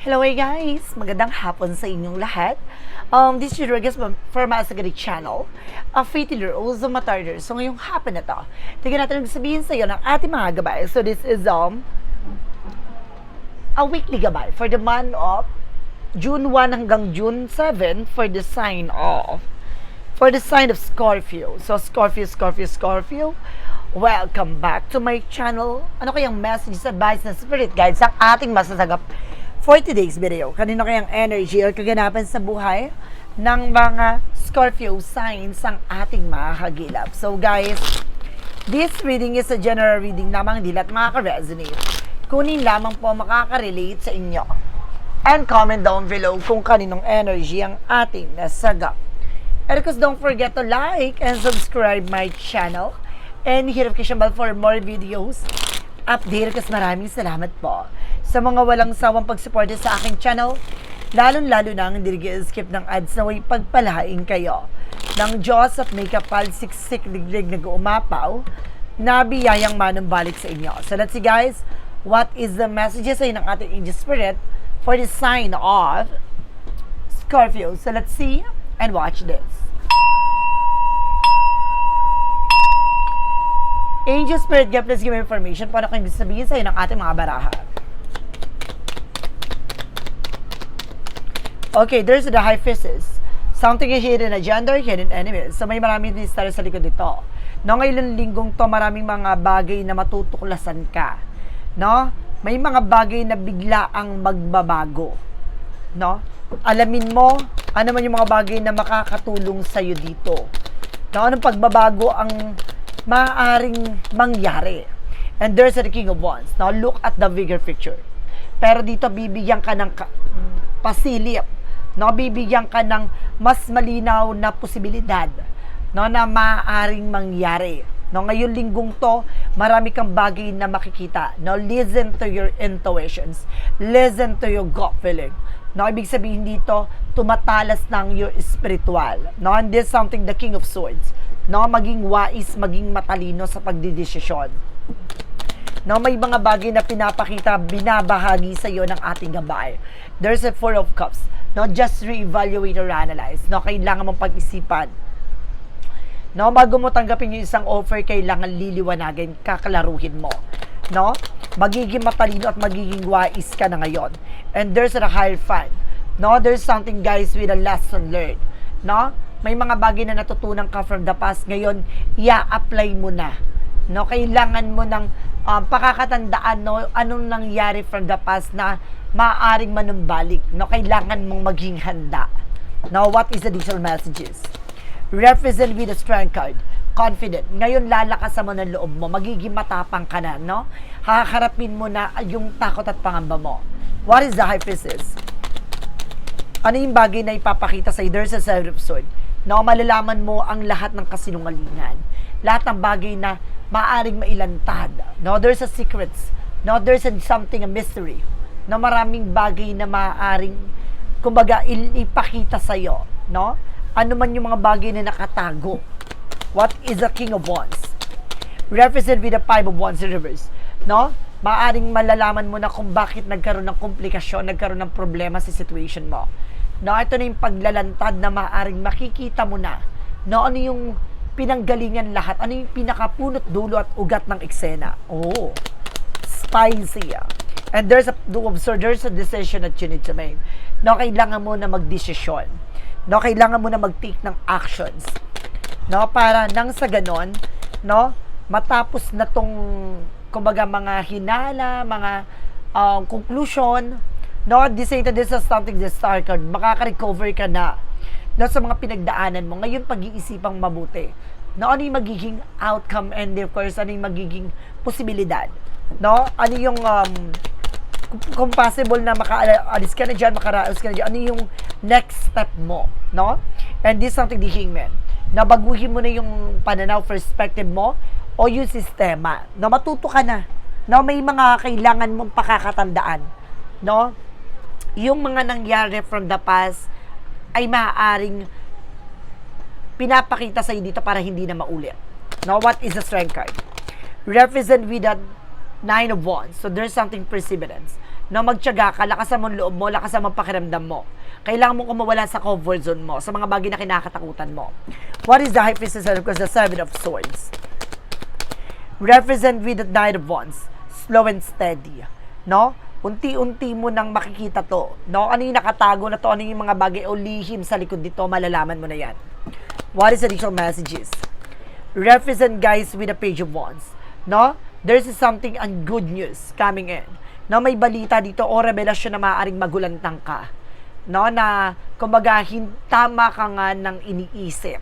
Hello guys! Magandang hapon sa inyong lahat. Um, this is Rodriguez from Asagari Channel, a faith healer, also matarder. So ngayong hapon na to, tignan natin ang sabihin sa iyo ng ating mga gabay. So this is um, a weekly gabay for the month of June 1 hanggang June 7 for the sign of for the sign of Scorpio. So Scorpio, Scorpio, Scorpio, welcome back to my channel. Ano kayang messages, advice, na spirit guides ang ating masasagap for today's video? Kanino kayang energy or kaganapan sa buhay ng mga Scorpio signs ang ating makakagilap? So guys, this reading is a general reading lamang hindi lahat makaka-resonate. Kunin lamang po makaka-relate sa inyo. And comment down below kung kaninong energy ang ating nasagap. And of course, don't forget to like and subscribe my channel. And hit notification bell for more videos. Update kasi maraming salamat po sa mga walang sawang pagsuporta sa aking channel. Lalong-lalo na ang hindi skip ng ads na way pagpalain kayo ng Diyos at may kapal siksik liglig na umapaw na biyayang manumbalik sa inyo. So let's see guys, what is the messages ay ng ating angel spirit for the sign of Scorpio. So let's see and watch this. Angel Spirit, God please give information para kung ibig sabihin sa'yo ng ating mga baraha. Okay, there's the high fishes. Something hidden agenda, hidden enemies. So may maraming mystery sa likod dito. No, ngayon linggong to, maraming mga bagay na matutuklasan ka. No? May mga bagay na bigla ang magbabago. No? Alamin mo, ano man yung mga bagay na makakatulong sa'yo dito. No, anong pagbabago ang maaaring mangyari. And there's the King of Wands. Now, look at the bigger picture. Pero dito, bibigyan ka ng ka- pasilip. No, bibigyan ka ng mas malinaw na posibilidad no, na maaaring mangyari. No, ngayon linggong to, marami kang bagay na makikita. No, listen to your intuitions. Listen to your gut feeling. No, ibig sabihin dito, tumatalas ng your spiritual. No, and this is something the King of Swords. No, maging wais, maging matalino sa pagdidesisyon. No, may mga bagay na pinapakita, binabahagi sa iyo ng ating gabay. There's a Four of Cups. No, just re-evaluate or analyze. No, kailangan mong pag-isipan. No, bago mo tanggapin yung isang offer, kailangan liliwanagin, kakalaruhin mo. No? Magiging matalino at magiging wais ka na ngayon. And there's a higher fun. No, there's something guys with a lesson learned. No? May mga bagay na natutunan ka from the past. Ngayon, i-apply mo na. No, kailangan mo ng um, pakakatandaan no anong nangyari from the past na maaring manumbalik. No, kailangan mong maging handa. Now, what is the digital messages? Represent with a strength card. Confident. Ngayon, lalakasan mo ng loob mo. Magiging matapang ka na, no? Haharapin mo na yung takot at pangamba mo. What is the high priestess? Ano yung bagay na ipapakita sa There's a seven of sword. No, malalaman mo ang lahat ng kasinungalingan. Lahat ng bagay na maaring mailantad. No, there's a secrets. No, there's a something, a mystery. No, maraming bagay na maaring kumbaga ipakita sa iyo, no? Ano man yung mga bagay na nakatago. What is the King of Wands? Represent with the Five of Wands in reverse, no? Maaring malalaman mo na kung bakit nagkaroon ng komplikasyon, nagkaroon ng problema sa situation mo. No, ito na yung paglalantad na maaring makikita mo na. No, ano yung pinanggalingan lahat? Ano yung pinakapunot dulo at ugat ng eksena? Oh, spicy. ah. And there's a, observe, there's a decision that you need to make. No, kailangan mo na magdesisyon. No, kailangan mo na mag-take ng actions. No, para nang sa ganon, no, matapos na tong, kumbaga, mga hinala, mga um, conclusion, no, this ain't this is something this star card, makaka-recover ka na no, sa mga pinagdaanan mo. Ngayon, pag-iisipang mabuti. No, ano yung magiging outcome and of course, ano yung magiging posibilidad. No, ano yung um, kung- possible na makaalis ka na dyan, makaraos ka na dyan, ano yung next step mo, no? And this is something the hangman. Na baguhin mo na yung pananaw, perspective mo, o yung sistema. No, matuto ka na. No, may mga kailangan mong pakakatandaan. No? Yung mga nangyari from the past ay maaaring pinapakita sa dito para hindi na maulit. No, what is the strength card? Represent with the Nine of Wands. So there's something perseverance. No, magtiyaga ka, lakasan mo loob mo, lakasan mo pakiramdam mo. Kailangan mo kumawala sa comfort zone mo, sa mga bagay na kinakatakutan mo. What is the high priestess? Of course, the seven of swords. Represent with the nine of wands. Slow and steady. No? Unti-unti mo nang makikita to. No? Ano yung nakatago na to? Ano yung mga bagay o lihim sa likod dito? Malalaman mo na yan. What is the additional messages? Represent guys with a page of wands. No? There's something and good news coming in. No, may balita dito o revelasyon na maaaring magulantang ka. No, na kumbaga tama ka nga ng iniisip.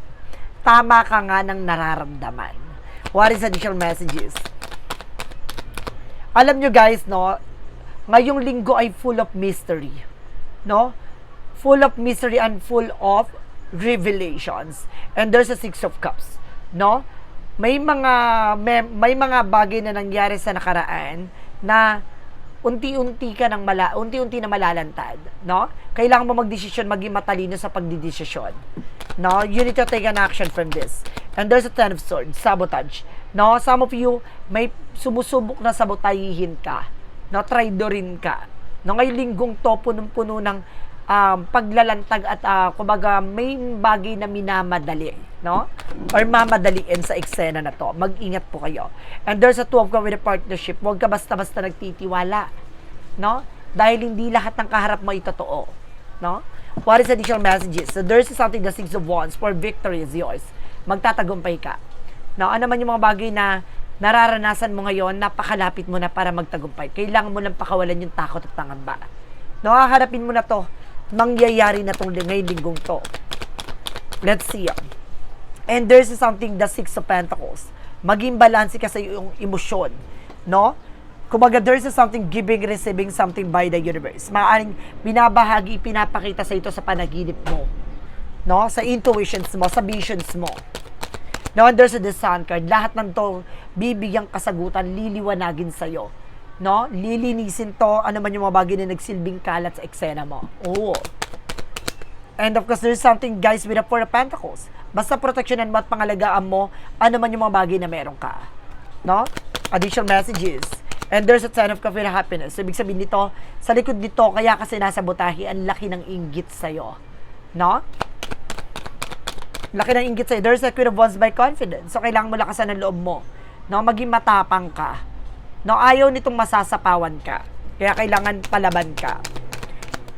Tama ka nga ng nararamdaman. What is additional messages? Alam nyo guys, no, ngayong linggo ay full of mystery. No? Full of mystery and full of revelations. And there's a six of cups. No? May mga may, may mga bagay na nangyari sa nakaraan na unti-unti ka nang mala, unti-unti na malalantad, no? Kailangan mo magdesisyon, maging matalino sa pagdidesisyon. No? You need to take an action from this. And there's a ten of swords, sabotage. No? Some of you, may sumusubok na sabotahihin ka. No? Traidorin ka. No? Ngayong linggong to, punong-puno ng um, paglalantag at uh, kumbaga may bagay na minamadali, no? Or mamadaliin sa eksena na to. Mag-ingat po kayo. And there's a two of with a partnership. Huwag ka basta-basta nagtitiwala, no? Dahil hindi lahat ng kaharap mo ay totoo, no? What is additional messages? So there's something the six of wands for victory is yours. Magtatagumpay ka. No, ano man yung mga bagay na nararanasan mo ngayon, napakalapit mo na para magtagumpay. Kailangan mo lang pakawalan yung takot at pangamba. No, haharapin mo na to mangyayari na tong ngayong linggong to. Let's see. And there's something, the Six of Pentacles. Maging balanse ka sa iyong emosyon. No? Kumbaga, there's something giving, receiving something by the universe. Maaaring binabahagi, pinapakita sa ito sa panaginip mo. No? Sa intuitions mo, sa visions mo. No, and there's the sun card. Lahat ng to, bibigyang kasagutan, liliwanagin sa'yo no? Lilinisin to, ano man yung mga bagay na nagsilbing kalat sa eksena mo. Oo. And of course, there's something, guys, with the Four of Pentacles. Basta proteksyonan mo at pangalagaan mo, ano man yung mga bagay na meron ka. No? Additional messages. And there's a sign of coffee na happiness. So, ibig sabihin nito, sa likod nito, kaya kasi nasa butahi, ang laki ng inggit sa'yo. No? Laki ng inggit sa'yo. There's a queen of wands by confidence. So, kailangan mo lakasan ang loob mo. No? Maging matapang ka. No, ayaw nitong masasapawan ka. Kaya kailangan palaban ka.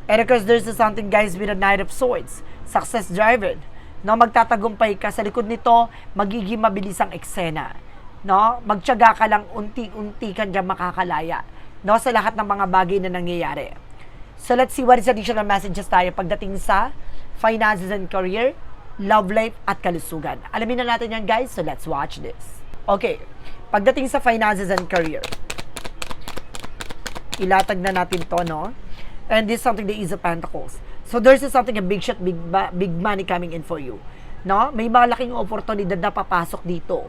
And of course, there's something guys with a Knight of Swords. Success driven. No, magtatagumpay ka sa likod nito, magiging mabilis ang eksena. No, magtiyaga ka lang unti-unti ka diyan makakalaya. No, sa lahat ng mga bagay na nangyayari. So let's see what is additional messages tayo pagdating sa finances and career, love life at kalusugan. Alamin na natin yan guys, so let's watch this. Okay, pagdating sa finances and career, ilatag na natin to, no? And this is something the Ease of Pentacles. So there's something a big shot, big, big money coming in for you. No? May malaking oportunidad na papasok dito.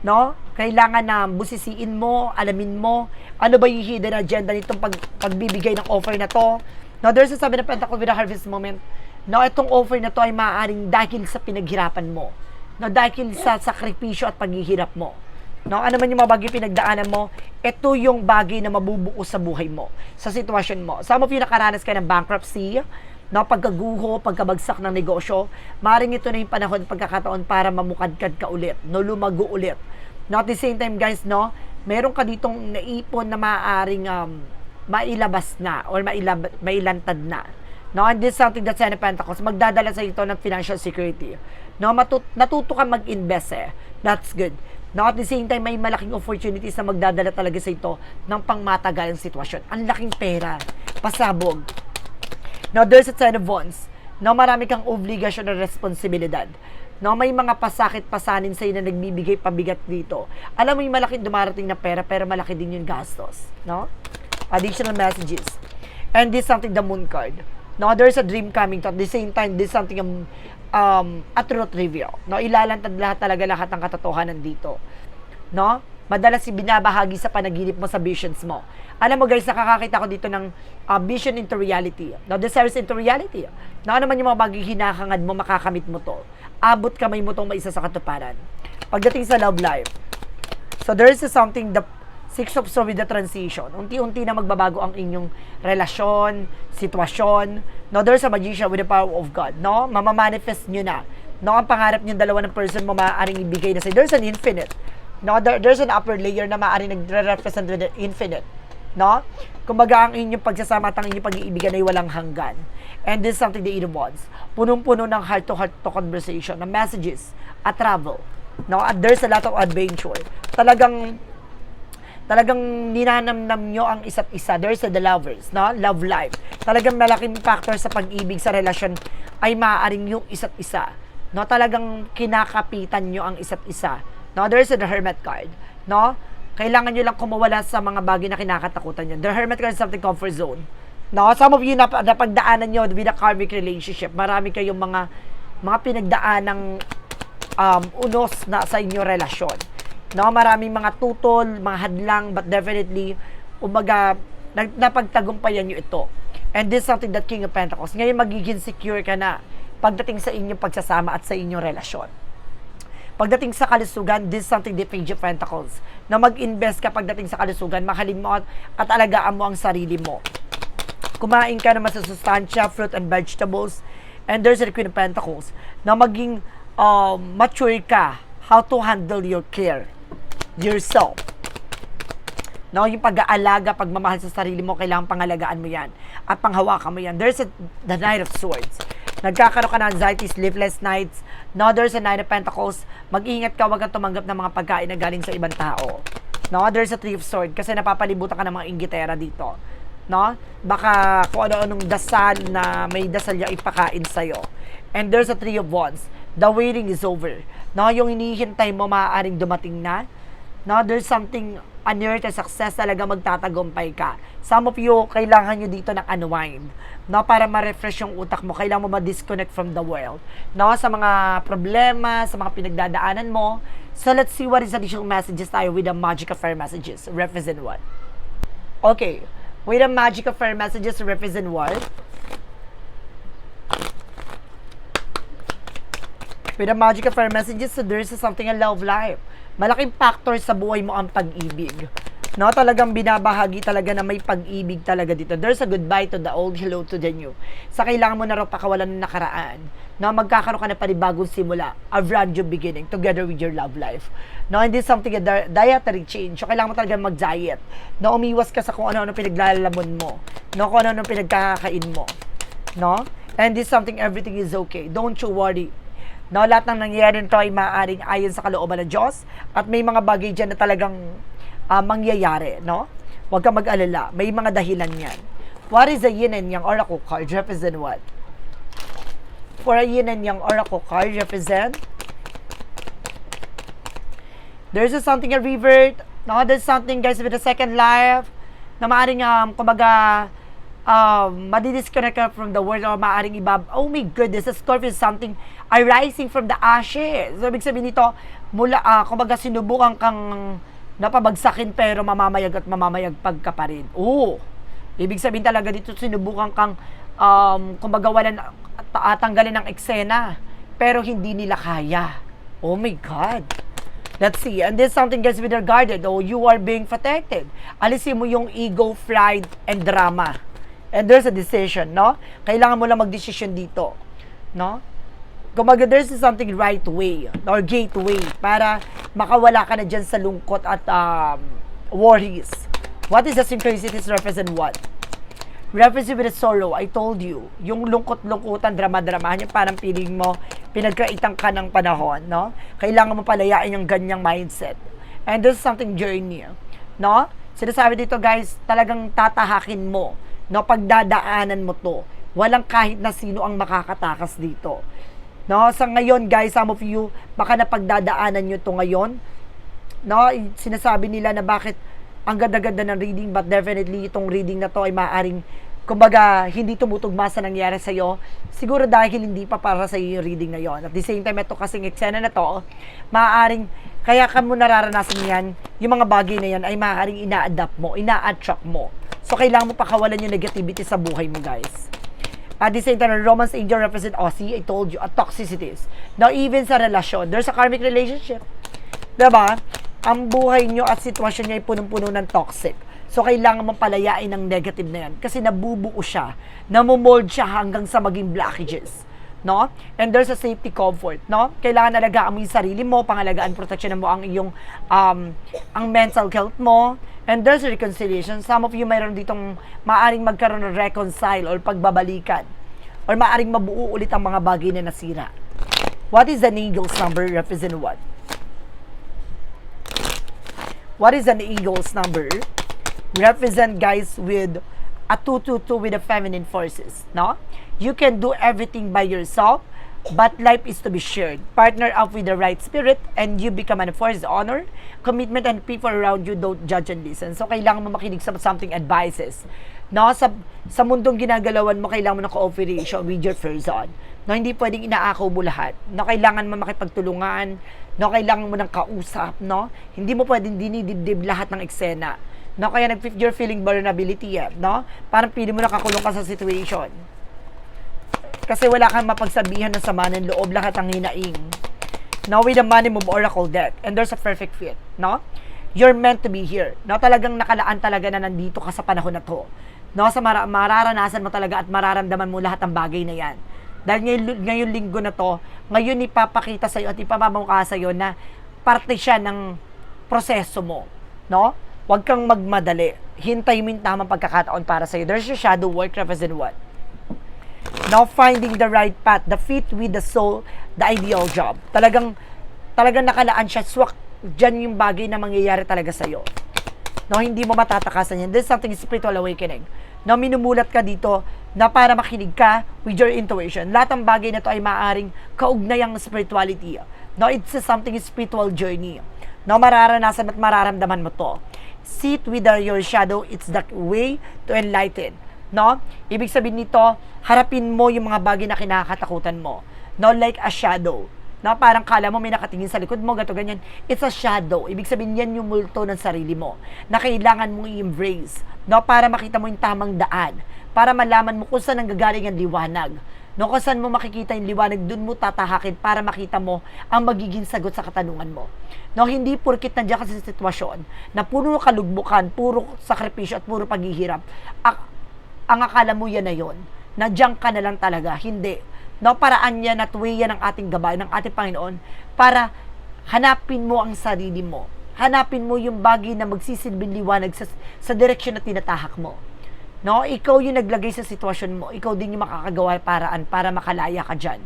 No? Kailangan na busisiin mo, alamin mo, ano ba yung hidden agenda nitong pag, pagbibigay ng offer na to. No, there's a sabi na Pentacle with a harvest moment. No, itong offer na to ay maaaring dahil sa pinaghirapan mo. No, dahil sa sakripisyo at paghihirap mo. No, ano man yung mga bagay pinagdaanan mo, ito yung bagay na mabubuo sa buhay mo, sa sitwasyon mo. Some of you nakaranas ka ng bankruptcy, no, pagkaguho, pagkabagsak ng negosyo, maring ito na yung panahon, pagkakataon para mamukadkad ka ulit, no, lumago ulit. No, at the same time, guys, no, meron ka ditong naipon na maaaring um, mailabas na or mailab, mailantad na. No, and this is something that's in Pentacles, magdadala sa ito ng financial security. No, matut natuto ka mag-invest eh. That's good. No, at the same time, may malaking opportunities na magdadala talaga sa ito ng pangmatagalang sitwasyon. Ang laking pera. Pasabog. Now, there's a ten of wands. No, marami kang obligasyon na responsibilidad. No, may mga pasakit pasanin sa'yo na nagbibigay pabigat dito. Alam mo yung malaking dumarating na pera, pero malaki din yung gastos. No? Additional messages. And this is something the moon card. No, there's a dream coming to at the same time, this is something um, um, a truth reveal. No, ilalantad lahat talaga lahat ng katotohanan dito. No? Madalas si binabahagi sa panaginip mo sa visions mo. Alam mo guys, nakakakita ko dito ng uh, vision into reality. No, desires into reality. No, ano man yung mga bagay hinahangad mo, makakamit mo to. Abot kamay mo tong maisa sa katuparan. Pagdating sa love life, so there is something the Six of Swords with the transition. Unti-unti na magbabago ang inyong relasyon, sitwasyon. No, there's a magician with the power of God. No, mamamanifest nyo na. No, ang pangarap nyo dalawa ng person mo maaaring ibigay na sa'yo. There's an infinite. No, there, there's an upper layer na maaaring nagre-represent with the infinite. No? Kumbaga, ang inyong pagsasama at ang inyong pag-iibigan ay walang hanggan. And this is something the Eden wants. Punong-puno ng heart-to-heart to conversation, ng messages, at travel. No? At there's a lot of adventure. Talagang talagang ninanamnam nyo ang isa't isa. There's the lovers, no? Love life. Talagang malaking factor sa pag-ibig sa relasyon ay maaaring yung isa't isa. No? Talagang kinakapitan nyo ang isa't isa. No? There's the hermit card. No? Kailangan nyo lang kumawala sa mga bagay na kinakatakutan nyo. The hermit card is something comfort zone. No? Some of you na napagdaanan nyo with a karmic relationship. Marami kayong mga mga pinagdaanang um, unos na sa inyong relasyon. No, maraming mga tutol, mga hadlang, but definitely, umaga, napagtagumpayan nyo ito. And this is something that King of Pentacles. Ngayon, magiging secure ka na pagdating sa inyong pagsasama at sa inyong relasyon. Pagdating sa kalusugan, this is something the Page of Pentacles. Na mag-invest ka pagdating sa kalusugan, mahalin mo at, alagaan mo ang sarili mo. Kumain ka naman sa sustansya, fruit and vegetables. And there's a Queen of Pentacles na maging um, mature ka how to handle your care yourself. No, yung pag-aalaga, pagmamahal sa sarili mo, kailangan pangalagaan mo yan. At panghawakan mo yan. There's a, the Knight of Swords. Nagkakaroon ka ng anxiety, sleepless nights. No, there's a Nine of Pentacles. Mag-ingat ka, wag kang tumanggap ng mga pagkain na galing sa ibang tao. No, there's a Three of Swords kasi napapalibutan ka ng mga inggitera dito. No? Baka kung ano-anong dasal na may dasal niya ipakain sa'yo. And there's a Three of Wands. The waiting is over. No, yung hinihintay mo maaaring dumating na. No, there's something on your success talaga magtatagumpay ka. Some of you, kailangan nyo dito ng unwind. No, para ma-refresh yung utak mo, kailangan mo ma-disconnect from the world. No, sa mga problema, sa mga pinagdadaanan mo. So, let's see what is additional messages tayo with the Magic of Fire messages. Represent what? Okay. With the Magic of Fire messages, represent what? With the magic of our messages, so there is something in love life. Malaking factor sa buhay mo ang pag-ibig. No, talagang binabahagi talaga na may pag-ibig talaga dito. There's a goodbye to the old, hello to the new. Sa kailangan mo na raw pakawalan ng nakaraan. No, magkakaroon ka na panibagong simula. A brand new beginning together with your love life. No, and this is something a di- dietary change. So, kailangan mo talaga mag-diet. No, umiwas ka sa kung ano-ano pinaglalamon mo. No, kung ano-ano pinagkakain mo. No? And this is something everything is okay. Don't you worry. No, lahat ng nangyayari nito ay maaaring ayon sa kalooban ng Diyos at may mga bagay dyan na talagang ah, mangyayari, no? Huwag kang mag-alala. May mga dahilan yan. What is the yin and yang oracle card? Represent what? For a yin and yang oracle card, represent there's a something a revert, no? There's something, guys, with a second life na maaaring, um, kumbaga, um, madidisconnect ka from the world or maaaring iba, oh my goodness, a Scorpio is something arising from the ashes. So, ibig sabihin nito, mula, ah, kumbaga, sinubukan kang napabagsakin pero mamamayag at mamamayag pagka pa rin. Oo. Ibig sabihin talaga dito, sinubukan kang, um, kumbaga, walan, ta- tanggalin ng eksena pero hindi nila kaya. Oh my God. Let's see. And this is something guys with regarded. Oh, you are being protected. Alisin mo yung ego, pride, and drama. And there's a decision, no? Kailangan mo lang mag-decision dito. No? Kumaga, there's something right way or gateway para makawala ka na dyan sa lungkot at um, worries. What is the synchronicities represent what? Represent with the sorrow, I told you, yung lungkot-lungkutan, drama-dramahan, yung parang feeling mo, pinagkaitan ka ng panahon, no? Kailangan mo palayain yung ganyang mindset. And this is something journey, no? Sinasabi dito guys, talagang tatahakin mo, no? Pagdadaanan mo to. Walang kahit na sino ang makakatakas dito. No, sa ngayon guys, some of you baka napagdadaanan nyo to ngayon. No, sinasabi nila na bakit ang ganda-ganda ng reading but definitely itong reading na to ay maaring kumbaga hindi tumutugma sa nangyari sa iyo siguro dahil hindi pa para sa iyo yung reading na yon. At the same time ito kasing eksena na to maaaring kaya ka mo nararanasan yan yung mga bagay na yan ay maaaring ina-adapt mo ina-attract mo. So kailangan mo pakawalan yung negativity sa buhay mo guys at the same time, Romance Angel represent Aussie, I told you, at toxicities. Now, even sa relasyon, there's a karmic relationship. Diba? ang buhay nyo at sitwasyon nyo ay punong-puno ng toxic. So, kailangan mong palayain ng negative na yan. Kasi nabubuo siya, namumold siya hanggang sa maging blockages. No? And there's a safety comfort, no? Kailangan alagaan mo yung sarili mo, pangalagaan, proteksyonan mo ang iyong, um, ang mental health mo. And there's a reconciliation. Some of you mayroon ditong maaring magkaroon ng reconcile or pagbabalikan. Or maaring mabuo ulit ang mga bagay na nasira. What is an eagle's number represent what? What is an eagle's number? Represent guys with a 222 with the feminine forces, no? You can do everything by yourself, but life is to be shared. Partner up with the right spirit and you become an force honor, commitment and people around you don't judge and listen. So kailangan mo makinig sa something advices. No, sa sa mundong ginagalawan mo kailangan mo ng cooperation with your person. No, hindi pwedeng inaakaw mo lahat. No, kailangan mo makipagtulungan. No, kailangan mo ng kausap, no? Hindi mo pwedeng dinidibdib lahat ng eksena. No, kaya nag you're feeling vulnerability, eh, no? Parang pili mo nakakulong ka sa situation. Kasi wala kang mapagsabihan ng sama ng loob, lahat ang hinaing. Now with the money move oracle deck, and there's a perfect fit, no? You're meant to be here. No, talagang nakalaan talaga na nandito ka sa panahon na to. No, sa mara- mararanasan mo talaga at mararamdaman mo lahat ng bagay na yan. Dahil ngayon, ngayon linggo na to, ngayon ipapakita sa'yo at ipapamukha sa'yo na parte siya ng proseso mo. No? Huwag kang magmadali. Hintay mo yung tamang pagkakataon para sa'yo. There's your shadow work represent what? Now finding the right path, the fit with the soul, the ideal job. Talagang talagang nakalaan siya, swak dyan yung bagay na mangyayari talaga sa'yo. No, hindi mo matatakasan yan. This is something spiritual awakening. No, minumulat ka dito na para makinig ka with your intuition. Lahat ng bagay na to ay maaaring kaugnayang spirituality. No, it's a something spiritual journey. No, mararanasan at mararamdaman mo to. Sit with your shadow, it's the way to enlighten. No? Ibig sabihin nito, harapin mo yung mga bagay na kinakatakutan mo. No, like a shadow. No, parang kala mo may nakatingin sa likod mo, gato ganyan. It's a shadow. Ibig sabihin yan yung multo ng sarili mo na kailangan mong i-embrace. No, para makita mo yung tamang daan. Para malaman mo kung saan nanggagaling ang liwanag. No, kung saan mo makikita yung liwanag, dun mo tatahakin para makita mo ang magiging sagot sa katanungan mo. No, hindi porkit nandiyan ka sa sitwasyon na puro kalugbukan, puro sakripisyo at puro paghihirap. Ang akala mo yan na yon. Nandiyan ka na lang talaga. Hindi. No, paraan yan at way yan ng ating gabay, ng ating Panginoon para hanapin mo ang sarili mo. Hanapin mo yung bagay na magsisilbing liwanag sa, sa direksyon na tinatahak mo. No, ikaw yung naglagay sa sitwasyon mo. Ikaw din yung makakagawa paraan para makalaya ka dyan.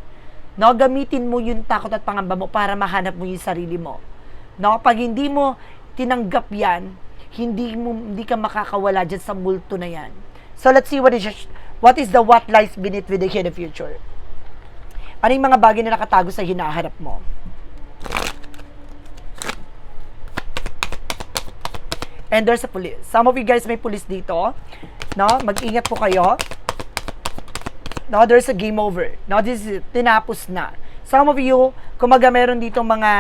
No, gamitin mo yung takot at pangamba mo para mahanap mo yung sarili mo. No, pag hindi mo tinanggap yan, hindi mo hindi ka makakawala dyan sa multo na yan. So let's see what is what is the what lies beneath with the hidden future. Ano yung mga bagay na nakatago sa hinaharap mo? And there's a police. Some of you guys may police dito. No? Mag-ingat po kayo. No, there's a game over. No, this is tinapos na. Some of you, kumaga meron dito mga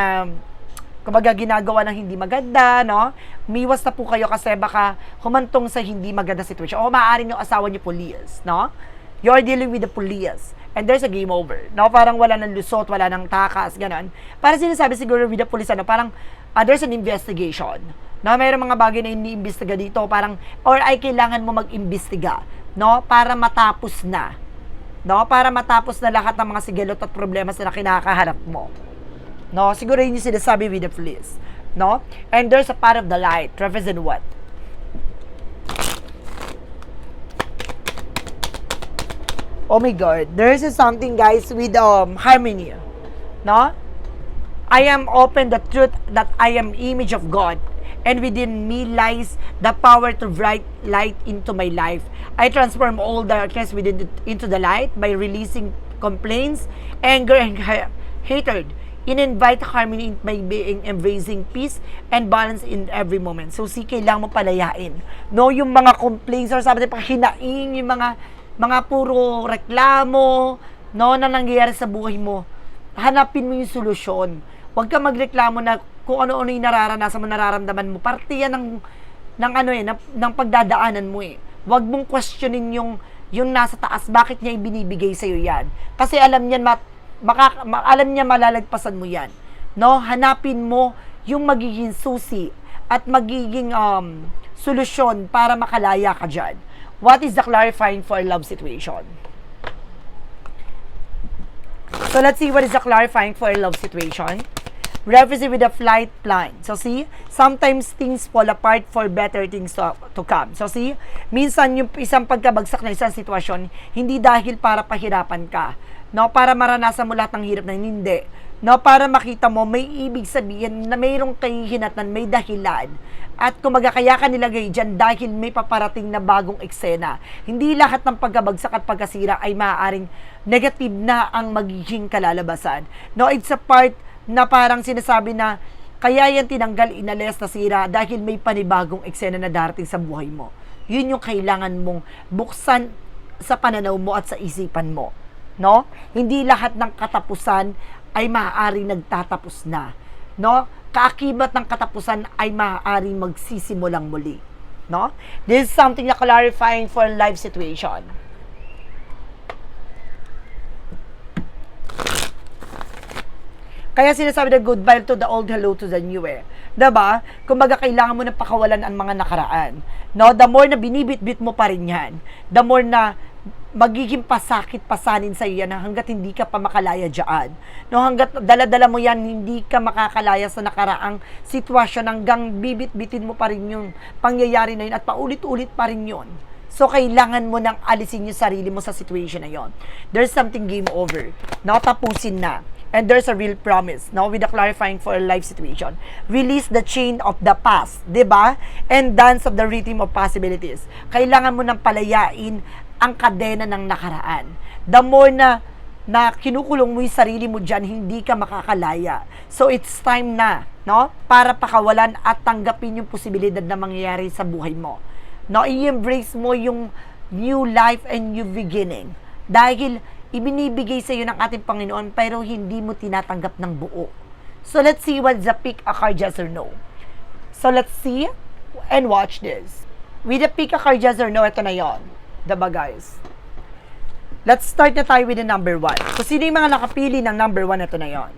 kumaga ginagawa ng hindi maganda, no? Miwas na po kayo kasi baka humantong sa hindi maganda situation. O maaaring yung asawa niyo police, no? You're dealing with the police. And there's a game over. No? Parang wala ng lusot, wala ng takas, ganun. Para sinasabi siguro with the police, ano, parang uh, there's an investigation. No, mayroong mga bagay na iniimbestiga dito, parang, or ay kailangan mo mag-imbestiga, no, para matapos na. No, para matapos na lahat ng mga sigalot at problema na kinakaharap mo. No, siguro yun yung sinasabi with the police. No? And there's a part of the light. Represent what? Oh my God. There's something, guys, with um, harmony. No? I am open the truth that I am image of God and within me lies the power to bright light into my life. I transform all darkness within the, into the light by releasing complaints, anger, and ha- hatred. In invite harmony in my being, embracing peace and balance in every moment. So, si kailangan mo palayain. No, yung mga complaints or sabi pang hinaing, yung mga mga puro reklamo, no, na nangyayari sa buhay mo. Hanapin mo yung solusyon. Huwag ka magreklamo na kung ano-ano yung nararanasan mo, nararamdaman mo. Parte yan ng, ng ano eh, ng, ng pagdadaanan mo eh. Huwag mong questionin yung, yung nasa taas, bakit niya ibinibigay sa'yo yan. Kasi alam niyan, mat, maka, ma, alam niya malalagpasan mo yan. No? Hanapin mo yung magiging susi at magiging um, solusyon para makalaya ka dyan. What is the clarifying for love situation? So let's see what is the clarifying for love situation. Represent with a flight plan. So see, sometimes things fall apart for better things to, to come. So see, minsan yung isang pagkabagsak na isang sitwasyon, hindi dahil para pahirapan ka. No, para maranasan mo lahat ng hirap na hindi. No, para makita mo may ibig sabihin na mayroong kahihinatan, may dahilan. At kumaga kaya ka nilagay dyan dahil may paparating na bagong eksena. Hindi lahat ng pagkabagsak at pagkasira ay maaaring negative na ang magiging kalalabasan. No, it's a part na parang sinasabi na kaya yan tinanggal, inalis, nasira dahil may panibagong eksena na darating sa buhay mo. Yun yung kailangan mong buksan sa pananaw mo at sa isipan mo. No? Hindi lahat ng katapusan ay maaaring nagtatapos na. No? Kaakibat ng katapusan ay maaaring magsisimulang muli. No? This is something na clarifying for life situation. Kaya sinasabi na goodbye to the old, hello to the new eh. 'Di ba? Kumbaga kailangan mo na pakawalan ang mga nakaraan. No, the more na binibit-bit mo pa rin 'yan, the more na magiging pasakit pasanin sa iyo yan hanggat hindi ka pa makalaya diyan. No, hanggat dala-dala mo yan, hindi ka makakalaya sa nakaraang sitwasyon hanggang bibit-bitin mo pa rin yung pangyayari na yun at paulit-ulit pa rin yun. So, kailangan mo nang alisin yung sarili mo sa situation na yon. There's something game over. No, tapusin na. And there's a real promise, no, with the clarifying for a life situation. Release the chain of the past, di ba? And dance of the rhythm of possibilities. Kailangan mo nang palayain ang kadena ng nakaraan. The more na na kinukulong mo yung sarili mo dyan, hindi ka makakalaya. So, it's time na, no? Para pakawalan at tanggapin yung posibilidad na mangyayari sa buhay mo. No, i-embrace mo yung new life and new beginning. Dahil ibinibigay sa iyo ng ating Panginoon pero hindi mo tinatanggap ng buo. So let's see what's the pick a card yes or no. So let's see and watch this. With the pick a card yes or no, ito na yon. Diba guys? Let's start na tayo with the number one. So sino yung mga nakapili ng number one, ito na yon.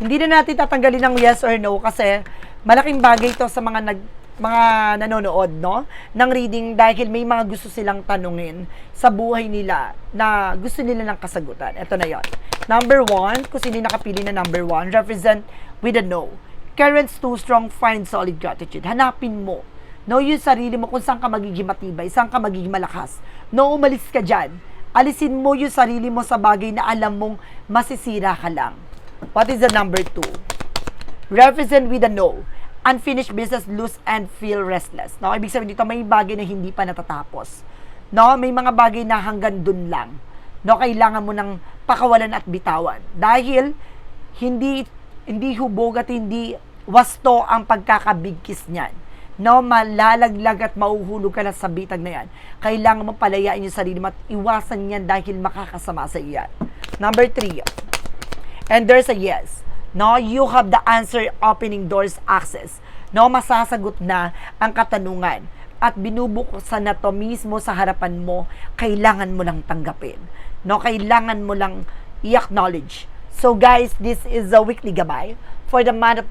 Hindi na natin tatanggalin ng yes or no kasi malaking bagay to sa mga nag mga nanonood no ng reading dahil may mga gusto silang tanungin sa buhay nila na gusto nila ng kasagutan. Ito na yon. Number one, kung sino nakapili na number one, represent with a no. Currents too strong, find solid gratitude. Hanapin mo. No, yung sarili mo kung saan ka magiging matibay, saan ka magiging malakas. No, umalis ka dyan. Alisin mo yung sarili mo sa bagay na alam mong masisira ka lang. What is the number two? Represent with a no unfinished business, lose and feel restless. No, ibig sabihin dito may bagay na hindi pa natatapos. No, may mga bagay na hanggang dun lang. No, kailangan mo ng pakawalan at bitawan dahil hindi hindi hubog at hindi wasto ang pagkakabigkis niyan. No, malalaglag at mauhulog ka na sa bitag na yan. Kailangan mo palayain yung sarili mo at iwasan yan dahil makakasama sa iyan. Number three, and there's a yes. No, you have the answer opening doors access. No, masasagot na ang katanungan at binubuksan na to mismo sa harapan mo, kailangan mo lang tanggapin. No, kailangan mo lang i-acknowledge. So guys, this is the weekly gabay for the month of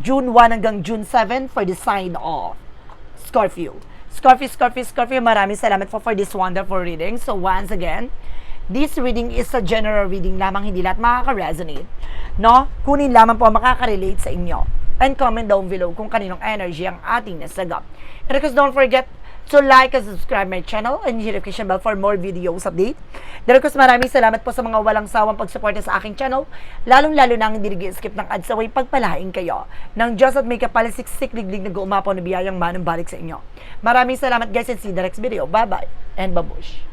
June 1 hanggang June 7 for the sign of Scorpio. Scorpio, Scorpio, Scorpio, maraming salamat po for this wonderful reading. So once again, this reading is a general reading lamang, hindi lahat makaka-resonate. No? Kunin lamang po makaka-relate sa inyo. And comment down below kung kaninong energy ang ating nasagap. And of don't forget to like and subscribe my channel and notification bell for more videos update. Course, maraming salamat po sa mga walang sawang pagsuporta sa aking channel, lalong-lalo na ang skip ng ads away pagpalain kayo ng Diyos at may kapalisiksik liglig na guumapaw na biyayang manang balik sa inyo. Maraming salamat guys and see the next video. Bye-bye and babush!